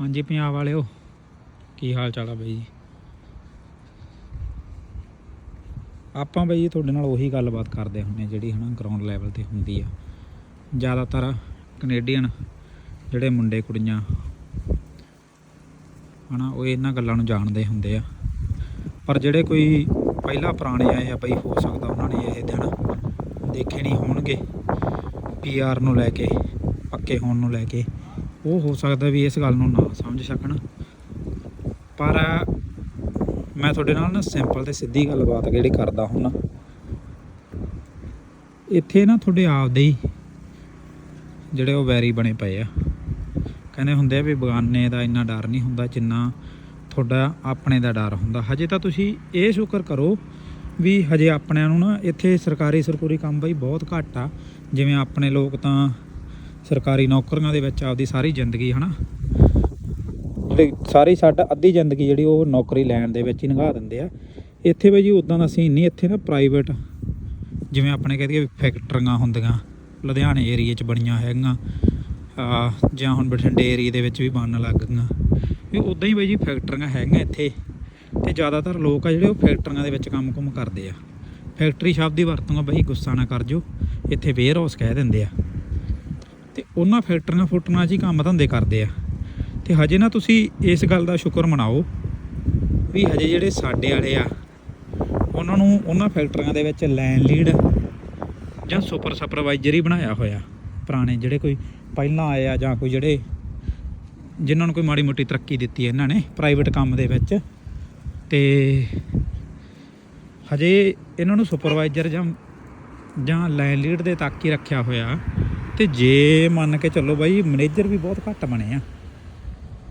ਹਾਂਜੀ, ਪੰਜਾਬ ਵਾਲਿਓ, ਕੀ ਹਾਲ ਚਾਲ ਆ ਬਈ ਜੀ? ਆਪਾਂ ਬਈ ਤੁਹਾਡੇ ਨਾਲ ਉਹੀ ਗੱਲਬਾਤ ਕਰਦੇ ਹੁੰਨੇ ਜਿਹੜੀ ਹਨਾ ਗਰਾਊਂਡ ਲੈਵਲ ਤੇ ਹੁੰਦੀ ਆ। ਜ਼ਿਆਦਾਤਰ ਕੈਨੇਡੀਅਨ ਜਿਹੜੇ ਮੁੰਡੇ ਕੁੜੀਆਂ, ਹਨਾ, ਉਹ ਇਹਨਾਂ ਗੱਲਾਂ ਨੂੰ ਜਾਣਦੇ ਹੁੰਦੇ ਆ। ਪਰ ਜਿਹੜੇ ਕੋਈ ਪਹਿਲਾਂ ਪੁਰਾਣੇ ਆਏ ਆ ਬਈ, ਹੋ ਸਕਦਾ ਉਹਨਾਂ ਨੇ ਇਹ ਦਿਨ ਦੇਖੇ ਨਹੀਂ ਹੋਣਗੇ। ਪੀਆਰ ਨੂੰ ਲੈ ਕੇ, ਪੱਕੇ ਹੋਣ ਨੂੰ ਲੈ ਕੇ। ਉਹ ਹੋ ਸਕਦਾ ਵੀ ਇਸ ਗੱਲ ਨੂੰ ਨਾ ਸਮਝ ਸਕਣ। ਪਰ ਮੈਂ ਤੁਹਾਡੇ ਨਾਲ ਨਾ ਸਿੰਪਲ ਤੇ ਸਿੱਧੀ ਗੱਲਬਾਤ ਜਿਹੜੀ ਕਰਦਾ ਹੁੰਨਾ। ਇੱਥੇ ਨਾ ਤੁਹਾਡੇ ਆਪਦੇ ਹੀ ਜਿਹੜੇ ਉਹ ਵੈਰੀ ਬਣੇ ਪਏ ਆ। ਕਹਿੰਦੇ ਹੁੰਦੇ ਆ ਵੀ ਬਗਾਨੇ ਦਾ ਇੰਨਾ ਡਰ ਨਹੀਂ ਹੁੰਦਾ ਜਿੰਨਾ ਤੁਹਾਡਾ ਆਪਣੇ ਦਾ ਡਰ ਹੁੰਦਾ। ਹਜੇ ਤਾਂ ਤੁਸੀਂ ਇਹ ਸ਼ੁਕਰ ਕਰੋ ਵੀ ਹਜੇ ਆਪਣਿਆਂ ਨੂੰ ਨਾ ਇੱਥੇ ਸਰਕਾਰੀ ਸਰਕੂਰੀ ਕੰਮ ਬਈ ਬਹੁਤ ਘੱਟ ਆ। ਜਿਵੇਂ ਆਪਣੇ ਲੋਕ ਤਾਂ ਸਰਕਾਰੀ ਨੌਕਰੀਆਂ ਦੇ ਵਿੱਚ ਆਪਦੀ ਸਾਰੀ ਜ਼ਿੰਦਗੀ, ਹਨਾ? ਜਿਹੜੀ ਸਾਰੀ ਸਾਡਾ ਅੱਧੀ ਜ਼ਿੰਦਗੀ ਜਿਹੜੀ ਉਹ ਨੌਕਰੀ ਲੈਣ ਦੇ ਵਿੱਚ ਹੀ ਲੰਘਾ ਦਿੰਦੇ ਆ। ਇੱਥੇ ਬਈ ਜੀ ਉਦਾਂ ਦਾ ਸੀਨ ਨਹੀਂ, ਇੱਥੇ ਨਾ ਪ੍ਰਾਈਵੇਟ ਜਿਵੇਂ ਆਪਣੇ ਕਹਿੰਦੇ ਵੀ ਫੈਕਟਰੀਆਂ ਹੁੰਦੀਆਂ, ਲੁਧਿਆਣੇ ਏਰੀਏ 'ਚ ਬਣੀਆਂ ਹੈਗੀਆਂ ਜਾਂ ਹੁਣ ਬਠਿੰਡੇ ਏਰੀਏ ਦੇ ਵਿੱਚ ਵੀ ਬਣਨ ਲੱਗ ਗਈਆਂ। ਵੀ ਉਦਾਂ ਹੀ ਬਈ ਜੀ ਫੈਕਟਰੀਆਂ ਹੈਗੀਆਂ ਇੱਥੇ, ਤੇ ਜ਼ਿਆਦਾਤਰ ਲੋਕ ਆ ਜਿਹੜੇ ਉਹ ਫੈਕਟਰੀਆਂ ਦੇ ਵਿੱਚ ਕੰਮ-ਕੁਮ ਕਰਦੇ ਆ। ਫੈਕਟਰੀ ਸ਼ਬਦ ਦੀ ਵਰਤੋਂ ਆ ਬਈ ਗੁੱਸਾ ਨਾ ਕਰ ਜੋ ਇੱਥੇ ਵੇਅਰ ਹਾਊਸ ਕਹਿ ਦਿੰਦੇ ਆ। ਤੇ ਉਹਨਾਂ ਫੈਕਟਰੀਆਂ ਫੁੱਟਣਾ 'ਚ ਹੀ ਕੰਮ ਧੰਦੇ ਕਰਦੇ ਆ। ਤੇ ਹਜੇ ਨਾ ਤੁਸੀਂ ਇਸ ਗੱਲ ਦਾ ਸ਼ੁਕਰ ਮਨਾਓ ਵੀ ਹਜੇ ਜਿਹੜੇ ਸਾਡੇ ਵਾਲੇ ਆ, ਉਹਨਾਂ ਨੂੰ ਉਹਨਾਂ ਫੈਕਟਰੀਆਂ ਦੇ ਵਿੱਚ ਲੈਨ ਲੀਡ ਜਾਂ ਸੁਪਰ ਸੁਪਰਵਾਈਜ਼ਰ ਹੀ ਬਣਾਇਆ ਹੋਇਆ। ਪੁਰਾਣੇ ਜਿਹੜੇ ਕੋਈ ਪਹਿਲਾਂ ਆਏ ਆ ਜਾਂ ਕੋਈ ਜਿਹੜੇ ਜਿਨ੍ਹਾਂ ਨੂੰ ਕੋਈ ਮਾੜੀ ਮੋਟੀ ਤਰੱਕੀ ਦਿੱਤੀ ਹੈ ਇਹਨਾਂ ਨੇ ਪ੍ਰਾਈਵੇਟ ਕੰਮ ਦੇ ਵਿੱਚ। ਤੇ ਹਜੇ ਇਹਨਾਂ ਨੂੰ ਸੁਪਰਵਾਈਜ਼ਰ ਜਾਂ ਜਾਂ ਲਾਈਨ ਲੀਡ ਦੇ ਤੱਕ ਹੀ ਰੱਖਿਆ ਹੋਇਆ। ਤੇ ਜੇ ਮੰਨ ਕੇ ਚੱਲੋ ਬਾਈ, ਮੈਨੇਜਰ ਵੀ ਬਹੁਤ ਘੱਟ ਬਣੇ ਆ।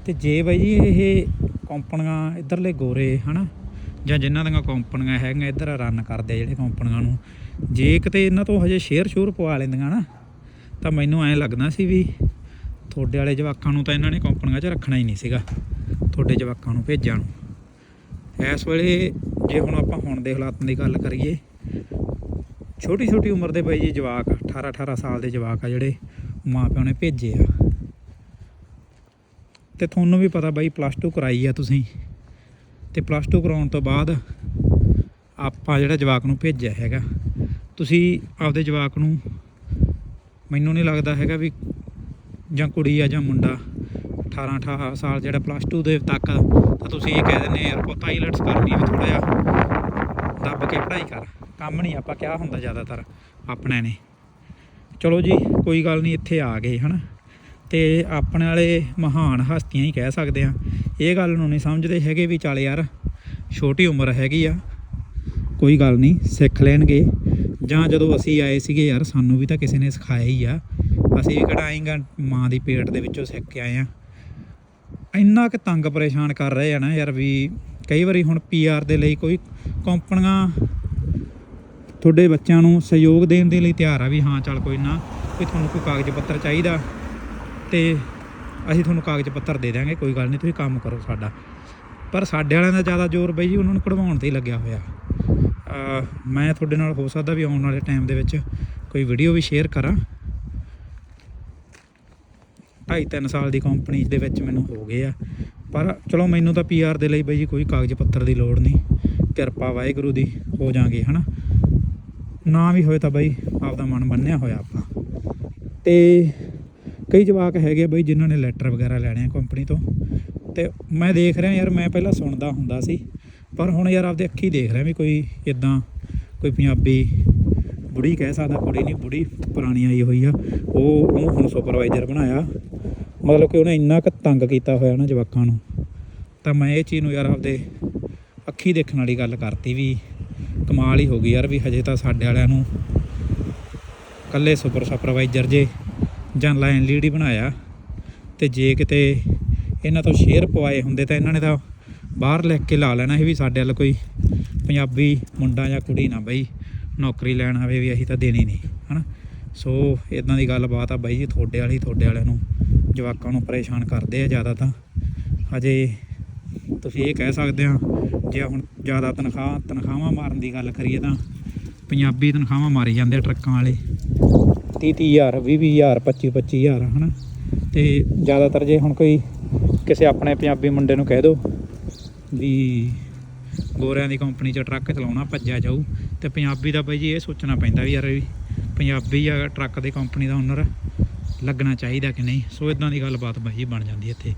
ਤੇ ਜੇ ਬਾਈ ਜੀ ਇਹ ਕੰਪਨੀਆਂ ਇਧਰਲੇ ਗੋਰੇ, ਹਨਾ? ਜਾਂ ਜਿਨ੍ਹਾਂ ਦੀਆਂ ਕੰਪਨੀਆਂ ਹੈਗੀਆਂ ਇਧਰ ਰਨ ਕਰਦੇ ਜਿਹੜੇ ਕੰਪਨੀਆਂ ਨੂੰ। ਜੇ ਕਿਤੇ ਇਹਨਾਂ ਤੋਂ ਹਜੇ ਸ਼ੇਅਰ ਸ਼ੋਰ ਪਵਾ ਲੈਂਦੀਆਂ ਨਾ, ਤਾਂ ਮੈਨੂੰ ਐਂ ਲੱਗਦਾ ਸੀ ਵੀ ਤੁਹਾਡੇ ਵਾਲੇ ਜਵਾਕਾਂ ਨੂੰ ਤਾਂ ਇਹਨਾਂ ਨੇ ਕੰਪਨੀਆਂ 'ਚ ਰੱਖਣਾ ਹੀ ਨਹੀਂ ਸੀਗਾ, ਤੁਹਾਡੇ ਜਵਾਕਾਂ ਨੂੰ ਭੇਜਣ ਨੂੰ। ਇਸ ਵੇਲੇ ਜੇ ਹੁਣ ਆਪਾਂ ਹੁਣ ਦੇ ਹਾਲਾਤਾਂ ਦੀ ਗੱਲ ਕਰੀਏ ਛੋਟੀ ਛੋਟੀ ਉਮਰ ਦੇ ਬਾਈ ਜੀ ਜਵਾਕ 18 18 ਸਾਲ ਦੇ ਜਵਾਕ ਆ ਜਿਹੜੇ ਮਾਪਿਆਂ ਨੇ ਭੇਜੇ ਆ। ਤੇ ਤੁਹਾਨੂੰ ਵੀ ਪਤਾ ਬਾਈ ਪਲੱਸ 2 ਕਰਾਈ ਆ ਤੁਸੀਂ। ਤੇ ਪਲੱਸ 2 ਕਰਾਉਣ ਤੋਂ ਬਾਅਦ ਆਪਾਂ ਜਿਹੜਾ ਜਵਾਕ ਨੂੰ ਭੇਜਿਆ ਹੈਗਾ, ਤੁਸੀਂ ਆਪਦੇ ਜਵਾਕ ਨੂੰ ਮੈਨੂੰ ਨਹੀਂ ਲੱਗਦਾ ਹੈਗਾ ਵੀ ਜਾਂ ਕੁੜੀ ਆ ਜਾਂ ਮੁੰਡਾ 18 18 ਸਾਲ ਜਿਹੜਾ ਪਲੱਸ 2 ਦੇ ਤੱਕ, ਤਾਂ ਤੁਸੀਂ ਇਹ ਕਹਿ ਦਿੰਦੇ ਯਾਰ ਪੁੱਤ, ਆਈਲੈਟਸ ਕਰਨੀ ਵੀ ਥੋੜਾ ਜਿਹਾ ਦੱਬ ਕੇ ਪੜ੍ਹਾਈ ਕਰ। ਕੰਮ ਨਹੀਂ ਆਪਾਂ ਕਿਹਾ ਹੁੰਦਾ ਜ਼ਿਆਦਾਤਰ, ਆਪਣੇ ਨੇ। ਚਲੋ ਜੀ, ਕੋਈ ਗੱਲ ਨਹੀਂ, ਇੱਥੇ ਆ ਗਏ, ਹਨਾ। ਤੇ ਆਪਣੇ ਵਾਲੇ ਮਹਾਨ ਹਸਤੀਆਂ ਹੀ ਕਹਿ ਸਕਦੇ ਆ ਇਹ ਗੱਲ ਨੂੰ ਨਹੀਂ ਸਮਝਦੇ ਹੈਗੇ ਵੀ ਚੱਲ ਯਾਰ, ਛੋਟੀ ਉਮਰ ਹੈਗੀ ਆ, ਕੋਈ ਗੱਲ ਨਹੀਂ, ਸਿੱਖ ਲੈਣਗੇ। ਜਾਂ ਜਦੋਂ ਅਸੀਂ ਆਏ ਸੀਗੇ ਯਾਰ, ਸਾਨੂੰ ਵੀ ਤਾਂ ਕਿਸੇ ਨੇ ਸਿਖਾਇਆ ਹੀ ਆ। ਅਸੀਂ ਵੀ ਕਿਹੜਾ ਮਾਂ ਦੀ ਪੇਟ ਦੇ ਵਿੱਚੋਂ ਸਿੱਖ ਕੇ ਆਏ ਆ। ਇੰਨਾ ਕਿ ਤੰਗ ਪਰੇਸ਼ਾਨ ਕਰ ਰਹੇ ਆ ਨਾ ਯਾਰ ਵੀ, ਕਈ ਵਾਰੀ ਹੁਣ ਪੀਆਰ ਦੇ ਲਈ ਕੋਈ ਕੰਪਨੀਆਂ ਤੁਹਾਡੇ ਬੱਚਿਆਂ ਨੂੰ ਸਹਿਯੋਗ ਦੇਣ ਦੇ ਲਈ ਤਿਆਰ ਆ ਵੀ ਹਾਂ, ਚੱਲ ਕੋਈ ਨਾ, ਵੀ ਤੁਹਾਨੂੰ ਕੋਈ ਕਾਗਜ਼ ਪੱਤਰ ਚਾਹੀਦਾ ਤੇ ਅਸੀਂ ਤੁਹਾਨੂੰ ਕਾਗਜ਼ ਪੱਤਰ ਦੇ ਦਿਆਂਗੇ, ਕੋਈ ਗੱਲ ਨਹੀਂ, ਤੁਸੀਂ ਕੰਮ ਕਰੋ ਸਾਡਾ। ਪਰ ਸਾਡੇ ਵਾਲਿਆਂ ਦਾ ਜ਼ਿਆਦਾ ਜ਼ੋਰ ਬਈ ਜੀ, ਉਹਨਾਂ ਨੂੰ ਕਢਵਾਉਣ ਤੇ ਹੀ ਲੱਗਿਆ ਹੋਇਆ। ਮੈਂ ਤੁਹਾਡੇ ਨਾਲ ਹੋ ਸਕਦਾ ਵੀ ਆਉਣ ਵਾਲੇ ਟਾਈਮ ਦੇ ਵਿੱਚ ਕੋਈ ਵੀਡੀਓ ਵੀ ਸ਼ੇਅਰ ਕਰਾਂ। ਢਾਈ ਤਿੰਨ ਸਾਲ ਦੀ ਕੰਪਨੀ ਦੇ ਵਿੱਚ ਮੈਨੂੰ ਹੋ ਗਏ ਆ। ਪਰ ਚਲੋ, ਮੈਨੂੰ ਤਾਂ ਪੀਆਰ ਦੇ ਲਈ ਬਈ ਜੀ ਕੋਈ ਕਾਗਜ਼ ਪੱਤਰ ਦੀ ਲੋੜ ਨਹੀਂ। ਕਿਰਪਾ ਵਾਹਿਗੁਰੂ ਦੀ, ਹੋ ਜਾਾਂਗੇ, ਹਨਾ? ਨਾ ਵੀ ਹੋਏ ਤਾਂ ਬਈ ਆਪਦਾ ਮਨ ਬੰਨਿਆ ਹੋਇਆ ਆਪਾਂ। ਤੇ ਕਈ ਜਵਾਕ ਹੈਗੇ ਬਈ ਜਿਨ੍ਹਾਂ ਨੇ ਲੈਟਰ ਵਗੈਰਾ ਲੈਣੇ ਆ ਕੰਪਨੀ ਤੋਂ। ਤੇ ਮੈਂ ਦੇਖ ਰਿਹਾ ਯਾਰ, ਮੈਂ ਪਹਿਲਾਂ ਸੁਣਦਾ ਹੁੰਦਾ ਸੀ। ਪਰ ਹੁਣ ਯਾਰ ਆਪਦੇ ਅੱਖੀ ਦੇਖ ਰਿਹਾ ਵੀ ਕੋਈ ਇਦਾਂ ਕੋਈ ਪੰਜਾਬੀ ਬੁੜੀ ਕਹਿ ਸਕਦਾ, ਕੁੜੀ ਨਹੀਂ, ਬੁੜੀ ਪੁਰਾਣੀ ਆਈ ਹੋਈ ਆ। ਉਹ ਉਹਨੂੰ ਹੁਣ ਸੁਪਰਵਾਈਜ਼ਰ ਬਣਾਇਆ। ਮਤਲਬ ਕਿ ਉਹਨੇ ਇੰਨਾ ਕੁ ਤੰਗ ਕੀਤਾ ਹੋਇਆ ਨਾ ਜਵਾਕਾਂ ਨੂੰ। ਤਾਂ ਮੈਂ ਇਹ ਚੀਜ਼ ਨੂੰ ਯਾਰ ਆਪਦੇ ਅੱਖੀ ਦੇਖਣ ਵਾਲੀ ਗੱਲ ਕਰਤੀ ਵੀ ਕਮਾਲ ਹੀ ਹੋ ਗਈ ਯਾਰ ਵੀ ਹਜੇ ਤਾਂ ਸਾਡੇ ਵਾਲਿਆਂ ਨੂੰ ਕੱਲੇ ਸੁਪਰ ਸੁਪਰਵਾਈਜ਼ਰ ਜੇ ਜਾਂ ਲਾਈਨ ਲੀਡ ਹੀ ਬਣਾਇਆ। ਤੇ ਜੇ ਕਿਤੇ ਇਹਨਾਂ ਤੋਂ ਸ਼ੇਅਰ ਪਵਾਏ ਹੁੰਦੇ ਤਾਂ ਇਹਨਾਂ ਨੇ ਤਾਂ ਬਾਹਰ ਲਿਖ ਕੇ ਲਾ ਲੈਣਾ ਸੀ ਵੀ ਸਾਡੇ ਵੱਲ ਕੋਈ ਪੰਜਾਬੀ ਮੁੰਡਾ ਜਾਂ ਕੁੜੀ ਨਾ ਬਈ, ਨੌਕਰੀ ਲੈਣ ਆਵੇ ਵੀ ਅਸੀਂ ਤਾਂ ਦੇਣੀ ਨਹੀਂ, ਹਨਾ? ਸੋ ਇਦਾਂ ਦੀ ਗੱਲਬਾਤ ਆ ਬਾਈ ਜੀ, ਤੁਹਾਡੇ ਵਾਲੀ ਤੁਹਾਡੇ ਵਾਲਿਆਂ ਨੂੰ ਜਵਾਕਾਂ ਨੂੰ ਪਰੇਸ਼ਾਨ ਕਰਦੇ ਆ ਜ਼ਿਆਦਾ ਤਾਂ। ਹਜੇ ਤੁਸੀਂ ਇਹ ਕਹਿ ਸਕਦੇ ਆ ਜੇ ਹੁਣ ਜ਼ਿਆਦਾ ਤਨਖਾਹ, ਤਨਖਾਹਾਂ ਮਾਰਨ ਦੀ ਗੱਲ ਕਰੀਏ ਤਾਂ ਪੰਜਾਬੀ ਤਨਖਾਹਾਂ ਮਾਰੀ ਜਾਂਦੇ ਆ ਟਰੱਕਾਂ ਵਾਲੇ। 30 ਹਜ਼ਾਰ 20 ਹਜ਼ਾਰ 25 25000 ਹਨਾ? ਤੇ ਜ਼ਿਆਦਾਤਰ ਜੇ ਹੁਣ ਕੋਈ ਕਿਸੇ ਆਪਣੇ ਪੰਜਾਬੀ ਮੁੰਡੇ ਨੂੰ ਕਹਿ ਦਿਓ ਵੀ ਗੋਰਿਆਂ ਦੀ ਕੰਪਨੀ 'ਚ ਟਰੱਕ ਚਲਾਉਣਾ, ਭੱਜਿਆ ਜਾਊ, ਤੇ ਪੰਜਾਬੀ ਦਾ ਬਾਈ ਜੀ ਇਹ ਸੋਚਣਾ ਪੈਂਦਾ ਵੀ ਯਾਰ ਵੀ ਪੰਜਾਬੀ ਆ ਟਰੱਕ ਦੀ ਕੰਪਨੀ ਦਾ ਓਨਰ ਲੱਗਣਾ ਚਾਹੀਦਾ ਕਿ ਨਹੀਂ? ਸੋ ਇਦਾਂ ਦੀ ਗੱਲਬਾਤ ਬਾਈ ਜੀ ਬਣ ਜਾਂਦੀ ਇੱਥੇ।